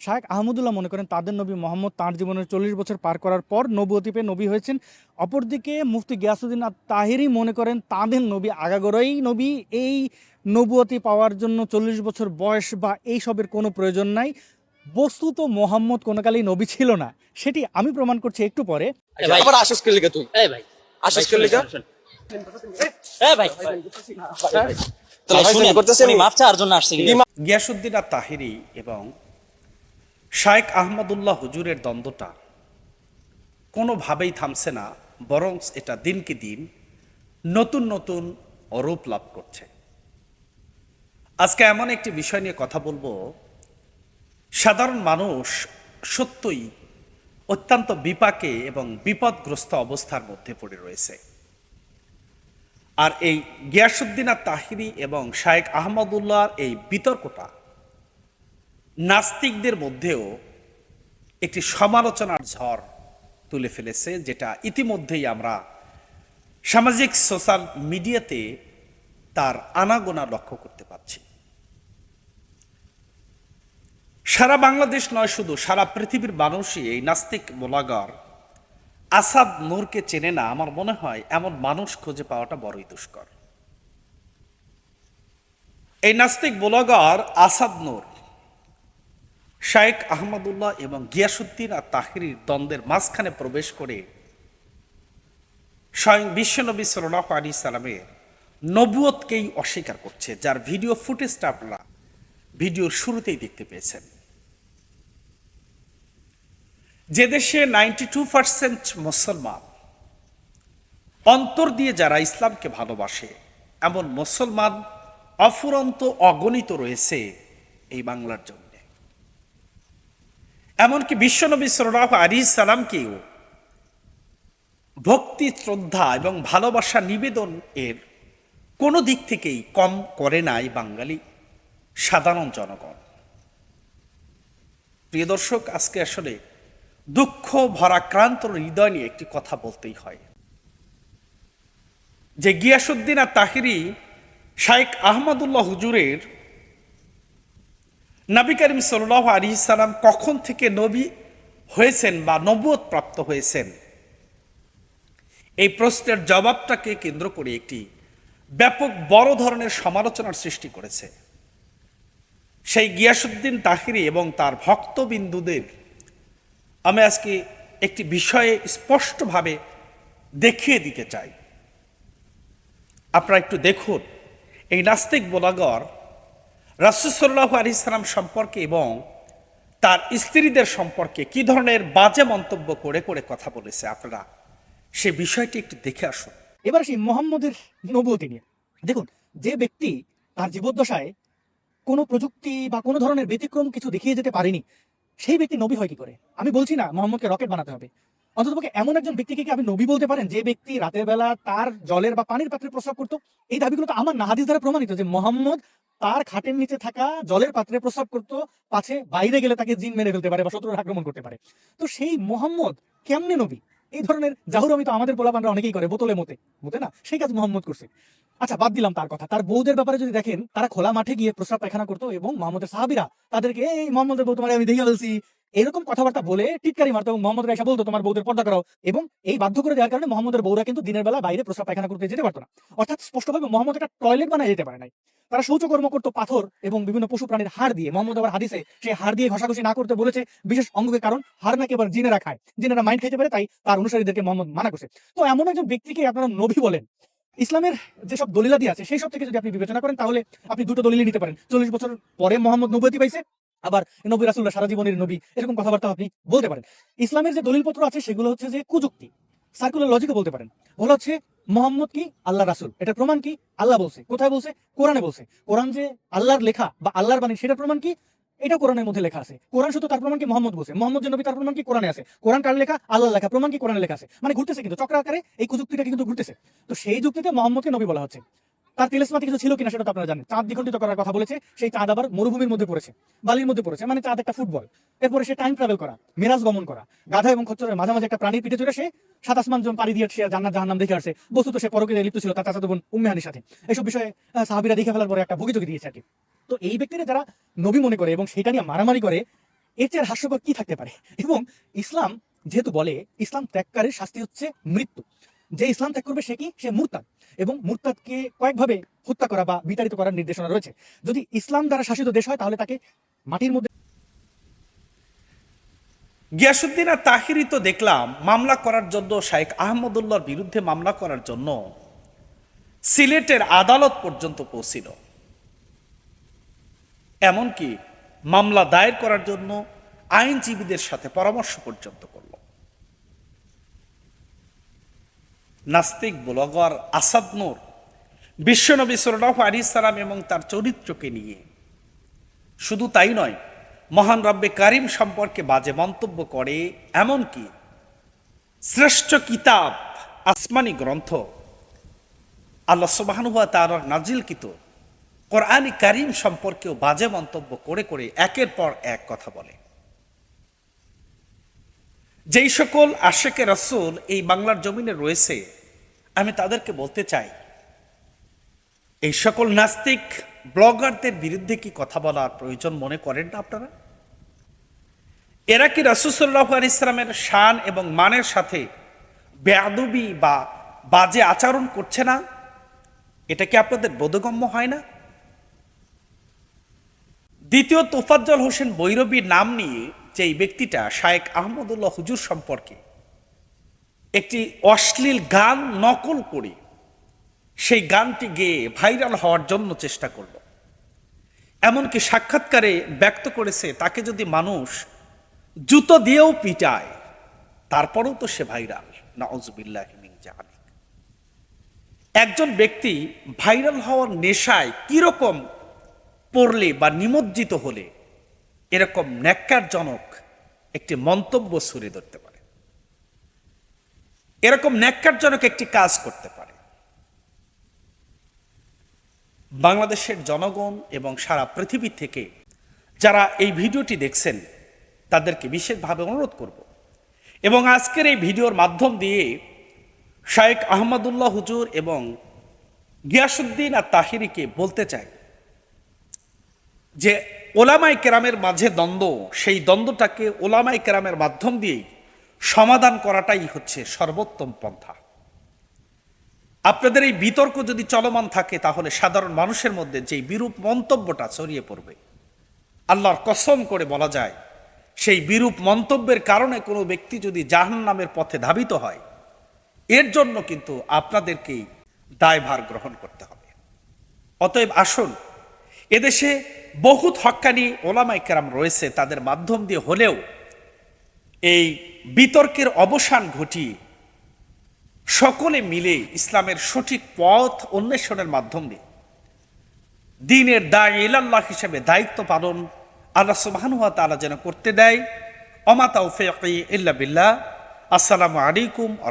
শায়েখ আহমদুল্লাহ মনে করেন তাদের নবী মোহাম্মদ তার জীবনের চল্লিশ বছর পার করার পর নবুয়তি পেয়ে নবী হয়েছেন। অপরদিকে মুফতি গিয়াসুদ্দিন আর তাহিরি মনে করেন তাদের নবী আগাগোড়াই নবী। এই নবুয়তি পাওয়ার জন্য চল্লিশ বছর বয়স বা এই সবের কোনো প্রয়োজন নাই। বস্তুত মোহাম্মদ কোনো কালেই নবী ছিল না সেটি আমি প্রমাণ করছি একটু পরে। আবার তুই? ভাই। ভাই। মাফ চাওয়ার জন্য আসছে গিয়াসুদ্দিন আর তাহিরি এবং শায়েক আহমদুল্লাহ হুজুরের দ্বন্দ্বটা কোনোভাবেই থামছে না, বরং এটা দিনকে দিন নতুন নতুন অরূপ লাভ করছে। আজকে এমন একটি বিষয় নিয়ে কথা বলব। সাধারণ মানুষ সত্যই অত্যন্ত বিপাকে এবং বিপদগ্রস্ত অবস্থার মধ্যে পড়ে রয়েছে। আর এই গিয়াসুদ্দিন আর তাহিরি এবং শায়েক আহমদুল্লাহর এই বিতর্কটা নাস্তিকদের মধ্যেও একটি সমালোচনার ঝড় তুলে ফেলেছে, যেটা ইতিমধ্যেই আমরা সামাজিক সোশ্যাল মিডিয়াতে তার আনাগোনা লক্ষ্য করতে পারছি। সারা বাংলাদেশ নয় শুধু, সারা পৃথিবীর মানুষই এই নাস্তিক মোলাগার আসাদ নূরকে চেনে না। আমার মনে হয় এমন মানুষ খুঁজে পাওয়াটা বড়ই দুষ্কর। এই নাস্তিক ব্লগার আসাদ নূর শায়েক আহমদুল্লাহ এবং গিয়াসুদ্দিন আর তাহিরির দ্বন্দ্বের মাঝখানে প্রবেশ করে স্বয়ং বিশ্বনবী সাল্লাহ আলী সালামের নবুয়তকেই অস্বীকার করছে, যার ভিডিও ফুটেজটা আপনারা ভিডিওর শুরুতেই দেখতে পেয়েছেন। যে দেশে নাইনটি টু পার্সেন্ট মুসলমান অন্তর দিয়ে যারা ইসলামকে ভালোবাসে, এমন মুসলমান অফুরন্ত অগণিত রয়েছে এই বাংলার জন্য। এমনকি বিশ্বনবী সাল্লাহ আলী সালামকেও ভক্তি, শ্রদ্ধা এবং ভালোবাসা নিবেদন এর কোনো দিক থেকেই কম করে নাই বাঙালি সাধারণ জনগণ। প্রিয় দর্শক, আজকে আসলে দুঃখ, ভরাক্রান্ত হৃদয় নিয়ে একটি কথা বলতেই হয়। যে গিয়াসুদ্দিন আর তাহিরি শাইখ আহমদুল্লাহ হুজুরের নবী করিম সাল্লাহ আলী সালাম কখন থেকে নবী হয়েছেন বা নবুয়ত প্রাপ্ত হয়েছেন? এই প্রশ্নের জবাবটাকে কেন্দ্র করে একটি ব্যাপক বড় ধরনের সমালোচনার সৃষ্টি করেছে। সেই গিয়াসুদ্দিন তাহিরি এবং তার ভক্তবিন্দুদের আমি আজকে একটি বিষয়ে স্পষ্টভাবে দেখিয়ে দিতে চাই। আপনারা একটু দেখুন, এই নাস্তিক বোলাগর রাসুসল্লাহ আলি ইসলাম সম্পর্কে এবং তার স্ত্রীদের সম্পর্কে কি ধরনের বাজে মন্তব্য করে করে কথা বলেছে আপনারা? সে বিষয়টি একটু দেখে আসুন। এবার সেই মোহাম্মদের নবুয়তি নিয়ে। দেখুন, যে ব্যক্তি তার জীবদ্দশায় কোনো প্রযুক্তি বা কোনো ধরনের ব্যতিক্রম কিছু দেখিয়ে যেতে পারেনি, সেই ব্যক্তি নবী হয় কি করে? আমি বলছি না, মোহাম্মদকে রকেট বানাতে হবে। অন্ততপক্ষে এমন একজন ব্যক্তিকে কি আপনি নবী বলতে পারেন? যে ব্যক্তি রাতের বেলা তার জলের বা পানির পাত্রে প্রস্রাব করতো? এই দাবিগুলো তো আমার নাহাদিস দ্বারা প্রমাণিত যে মোহাম্মদ তার খাটের নিচে থাকা জলের পাত্রে প্রস্রাব করতো, পাছে বাইরে গেলে তাকে জিন মেরে ফেলতে পারে বা শত্রুর আক্রমণ করতে পারে। তো সেই মোহাম্মদ কেমনে নবী? এই ধরনের জাহুরামি তো আমাদের পোলাপানরা অনেকেই করে, বোতলে মতে মতে না? সেই কাজ মোহাম্মদ করছে। আচ্ছা বাদ দিলাম তার কথা। তার বউদের ব্যাপারে যদি দেখেন, তারা খোলা মাঠে গিয়ে প্রস্রাব পায়খানা করতো এবং মোহাম্মদের সাহাবিরা তাদেরকে, এই মোহাম্মদের বউ তোমার আমি দেখে ফেলছি। এরকম কথাবার্তা বলে টিটকারি মারতো এবং মোহাম্মদ এসে বলতো, তোমার বউদের পর্দা করাও এবং এই বাধ্য করে দেওয়ার কারণে মোহাম্মদের বউরা কিন্তু দিনের বেলা বাইরে প্রস্রাব পায়খানা করতে যেতে পারতো না। অর্থাৎ স্পষ্টভাবে মোহাম্মদ একটা টয়লেট বানায় যেতে পারে নাই। তারা শৌচকর্ম করতো পাথর এবং বিভিন্ন পশু প্রাণীর হাড় দিয়ে। মোহাম্মদ আবার হাদিসে সেই হাড় দিয়ে ঘষাঘষি না করতে বলেছে, বিশেষ অঙ্গকে, কারণ হাড় নাকি আবার জিনেরা খায়। জিনেরা মাইন্ড খাইতে পারে, তাই তার অনুসারীদেরকে মোহাম্মদ মানা করছে। তো এমন একজন ব্যক্তিকে আপনারা নবী বলেন। ইসলামের যেসব দলিলাদি আছে সেই সব থেকে যদি আপনি বিবেচনা করেন, তাহলে আপনি দুটো দলিল নিতে পারেন। চল্লিশ বছর পরে মোহাম্মদ নবতী পাইছে আবার নবী রাসুল্লাহ সারা জীবনের নবী, এরকম কথাবার্তা আপনি বলতে পারেন। ইসলামের যে দলিলপত্র আছে, সেগুলো হচ্ছে যে কুযুক্তি। সার্কুলার লজিকও বলতে পারেন। বলা হচ্ছে, মোহাম্মদ কি? আল্লাহ রাসুল। এটা প্রমাণ কি? আল্লাহ বলছে। কোথায় বলছে? কোরআনে বলছে। কোরআন যে আল্লাহর লেখা বা আল্লাহর বাণী সেটা প্রমাণ কি? এটা কোরআনের মধ্যে লেখা আছে। কোরআন শুধু তার প্রমাণ কি? মোহাম্মদ বলছে। মোহাম্মদ যে নবী, তার প্রমাণ কি? কোরআনে আছে। কোরআন কার লেখা? আল্লাহ লেখা। প্রমাণ কি? কোরআনে লেখা আছে। মানে ঘুরতেছে কিন্তু। চক্র আকারে এই কুযুক্তিটা কিন্তু ঘুরতেছে। তো সেই যুক্তিতে মোহাম্মদকে নবী বলা হচ্ছে। তার তিলেসমাতি কিছু ছিল কিনা সেটা তো আপনারা জানেন। চাঁদ দ্বিখণ্ডিত করার কথা বলেছে, সেই চাঁদ আবার মরুভূমির মধ্যে পড়েছে, বালির মধ্যে পড়েছে মানে চাঁদ একটা ফুটবল। এরপরে সে টাইম ট্রাভেল করা, মেরাজ গমন করা, গাধা এবং খচ্চরের মাঝামাঝি একটা প্রাণীর পিঠে চড়ে সে সাত আসমান জন পাড়ি দিয়ে সে জান্নাত জাহান্নাম দেখে আসছে বস্তুত সে পরকে লিপ্ত ছিল, তার চাচাতো বোন উম্মেহানির সাথে। এইসব বিষয়ে সাহাবীরা দেখে ফেলার পরে একটা ভুগিযোগী দিয়েছে আর তো এই ব্যক্তিরা যারা নবী মনে করে এবং সেটা নিয়ে মারামারি করে, এর চেয়ে হাস্যকর কি থাকতে পারে? এবং ইসলাম যেহেতু বলে, ইসলাম ত্যাগকারীর শাস্তি হচ্ছে মৃত্যু। যে ইসলাম ত্যাগ করবে সে কি? সে মুরতাদ। এবং মুরতাদকে কয়েকভাবে হত্যা করা বা বিতাড়িত করার নির্দেশনা রয়েছে। যদি ইসলাম দ্বারা শাসিত দেশ হয়, তাহলে তাকে মাটির মধ্যে গিয়াসুদ্দিন আর তাহিরি তো দেখলাম, মামলা করার জন্য শাইখ আহমদুল্লাহর বিরুদ্ধে মামলা করার জন্য সিলেটের আদালত পর্যন্ত পৌঁছিল। এমনকি মামলা দায়ের করার জন্য আইনজীবীদের সাথে পরামর্শ পর্যন্ত করল। নাস্তিক, ব্লগার আসাদ নূর বিশ্বনবী সাল্লাহ আলী সালাম এবং তার চরিত্রকে নিয়ে। শুধু তাই নয়, মহান রব্বে কারিম সম্পর্কে বাজে মন্তব্য করে, এমনকি শ্রেষ্ঠ কিতাব আসমানি গ্রন্থ আল্লাহ সুবাহানুয়া তার নাজিলকিত কোরআনী কারিম সম্পর্কেও বাজে মন্তব্য করে করে একের পর এক কথা বলে। যেই সকল আশেকে রসুল এই বাংলার জমিনে রয়েছে আমি তাদেরকে বলতে চাই, এই সকল নাস্তিক ব্লগারদের বিরুদ্ধে কি কথা বলার প্রয়োজন মনে করেন না আপনারা? এরা কি রসুসল্লাহ আলি ইসলামের শান এবং মানের সাথে বেয়াদবি বা বাজে আচরণ করছে না? এটা কি আপনাদের বোধগম্য হয় না? দ্বিতীয় তোফাজ্জল হোসেন বৈরবীর নাম নিয়ে যে ব্যক্তিটা শায়েক আহমদুল্লাহ হুজুর সম্পর্কে একটি অশ্লীল গান নকল করে। সেই গানটি গেয়ে ভাইরাল হওয়ার জন্য চেষ্টা করল এমনকি সাক্ষাৎকারে ব্যক্ত করেছে, তাকে যদি মানুষ জুতো দিয়েও পিটায়, তারপরেও তো সে ভাইরাল। নজবিল্লাহ জালিক। একজন ব্যক্তি ভাইরাল হওয়ার নেশায় কীরকম পড়লে বা নিমজ্জিত হলে, এরকম ন্যাক্কারজনক একটি মন্তব্য সুরে ধরতে পারে। এরকম ন্যাক্কারজনক একটি কাজ করতে পারে। বাংলাদেশের জনগণ এবং সারা পৃথিবী থেকে যারা এই ভিডিওটি দেখছেন, তাদেরকে বিশেষভাবে অনুরোধ করব। এবং আজকের এই ভিডিওর মাধ্যম দিয়ে শায়েক আহমদুল্লাহ হুজুর এবং গিয়াসুদ্দিন আর তাহিরিকে বলতে চাই যে ওলামাই কেরামের মাঝে দ্বন্দ্ব, সেই দ্বন্দ্বটাকে ওলামাই কেরামের মাধ্যম দিয়েই সমাধান করাটাই হচ্ছে সর্বোত্তম পন্থা। আপনাদের এই বিতর্ক যদি চলমান থাকে, তাহলে সাধারণ মানুষের মধ্যে যে বিরূপ মন্তব্যটা ছড়িয়ে পড়বে, আল্লাহর কসম করে বলা যায়, সেই বিরূপ মন্তব্যের কারণে কোনো ব্যক্তি যদি জাহান নামের পথে ধাবিত হয়, এর জন্য কিন্তু আপনাদেরকেই দায়ভার গ্রহণ করতে হবে। অতএব আসুন, এদেশে বহুত হক্কানি ওলামাই কেরাম রয়েছে, তাদের মাধ্যম দিয়ে হলেও এই বিতর্কের অবসান ঘটিয়ে সকলে মিলে ইসলামের সঠিক পথ অন্বেষণের মাধ্যমে। দিনের দায় ইলাল্লাহ হিসেবে দায়িত্ব পালন আল্লাহ সুবাহানুয়া তালা যেন করতে দেয়। অমাতা ইল্লা বিল্লাহ। আসসালামু আলাইকুম আ